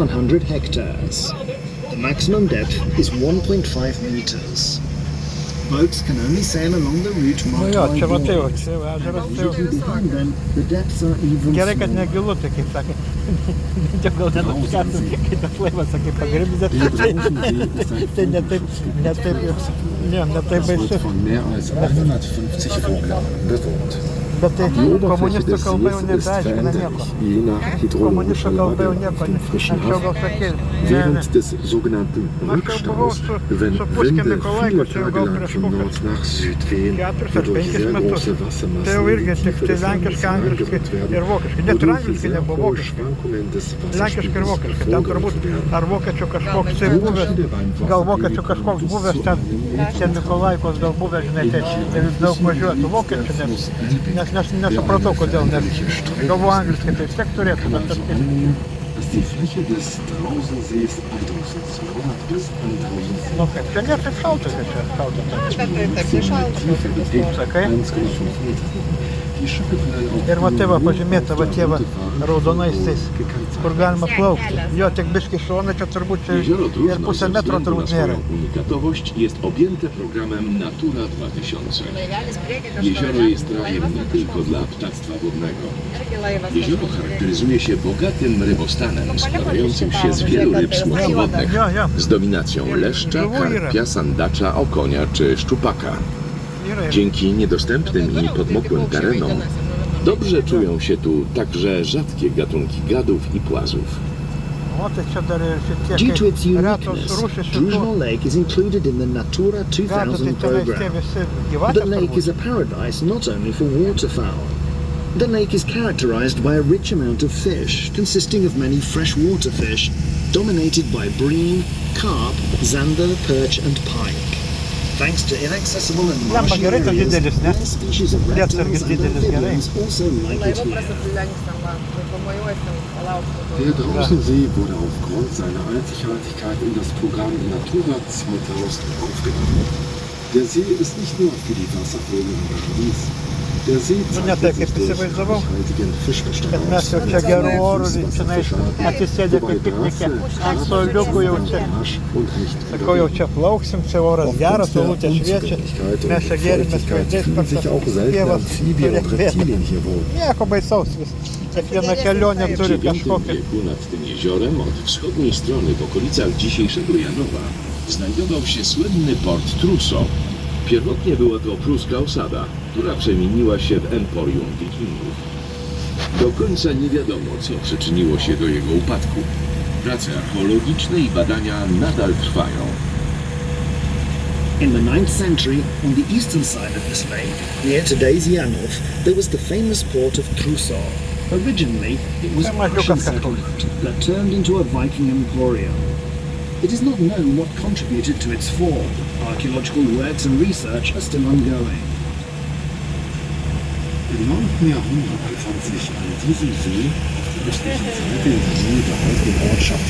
700 hectares. The maximum depth is 1.5 meters. Boats can only sail along the route marked jo, by čia va tai, va, boards. čia ežeras tai jau. Immediately behind them, the depths are even Gerai, kad smaller. negilu, tai kaip sakė. Čia gal nenuskęsim, kai tas laivas, sakai, pagrimzė. Tai, tai ne taip, ne taip, ne, ne taip baisu. von mehr als 850 Vogelarten bewohnt. Bet tai komunistų kalba jau nebeaiškina nieko. Komunistų kalba jau nieko. Anksčiau gal sakė, Während des sogenannten Rückstaus, wenn Winde viele Tage lang von Nord nach Süd wehen, wodurch sehr große Wassermassen in tiefe angerührt werden, wodurch Schwankungen des Wasserspiegels hervorgerufen werden. Gal vokiečių kažkoks buvęs ten, ten Nikolaikos gal buvęs, žinai, tai, tai daug važiuotų vokiečių, nes nes, nes nesupratau kodėl, nes galvoju angliškai, tai vis tiek turėtų, bet aš annehmen, dass die Fläche des Drausensees 1200 bis 1000 nu kaip, čia nėra taip šalta, kad čia šalta. Bet tai taip nešalta. Sakai? 1,5 Meter. Die Schiffe können auf Ir va tai va hohen pažymėta, va tie va Route fahren, raudonais tais, gekennzeichnet. kur galima plaukti. Jo, tik biški šonai, čia turbūt čia Jezioro ir Drużno pusę ze metro względu na turbūt nėra. swoją unikatowość jest objęte programem Natura 2000. Laivelis priekį kažkur Jezioro jest rajem nie tylko dla ptactwa wodnego. Jezioro charakteryzuje się bogatym rybostanem składającym się z wielu ryb słodkowodnych z dominacją leszcza, karpia, sandacza, okonia czy szczupaka. Dzięki niedostępnym i podmokłym terenom dobrze czują się tu także rzadkie gatunki gadów i płazów. Due to its uniqueness, Druzhno. Lake is included in the Natura Gatų, tai 2000 tenais tie program. The lake is a paradise not only for waterfowl. The lake is characterized by a rich amount of fish, consisting of many freshwater fish, dominated by bream, carp, zander, perch, and pike. Thanks to inaccessible and marshy areas, rare species of reptiles and amphibians also like it here. Der Draußensee wurde aufgrund seiner Einzigartigkeit in das Programm Natura 2000 aufgenommen. Der See ist nicht nur für die Wasservögel ein Paradies. Durch įsivaizdavau. Bet mes jau čia gerų orų, atsisėdę wobei kaip piknike, ant suoliukų jau čia. Sakau, jau čia plauksim, čia oras geras, saulutė šviečia. Mes čia gėrimės veidais per Turi. Nieko baisaus tym jeziorem od wschodniej strony w okolicach dzisiejszego Janowa znajdował się słynny port Truso. Pierwotnie była to pruska osada, która przemieniła się w emporium wikingów. Do końca nie wiadomo, co przyczyniło się do jego upadku. Prace archeologiczne i badania nadal trwają. In the 9th century, on the eastern side of this lake, near today's Janov, there was the famous port of Trusor. Originally, it was a Russian settlement that turned into a Viking emporium. It is not known what contributed to its fall. Archaeological works and research are still ongoing. Im 9. Jahrhundert befand sich an diesem See auf der östlichen Seite der heutigen Ortschaft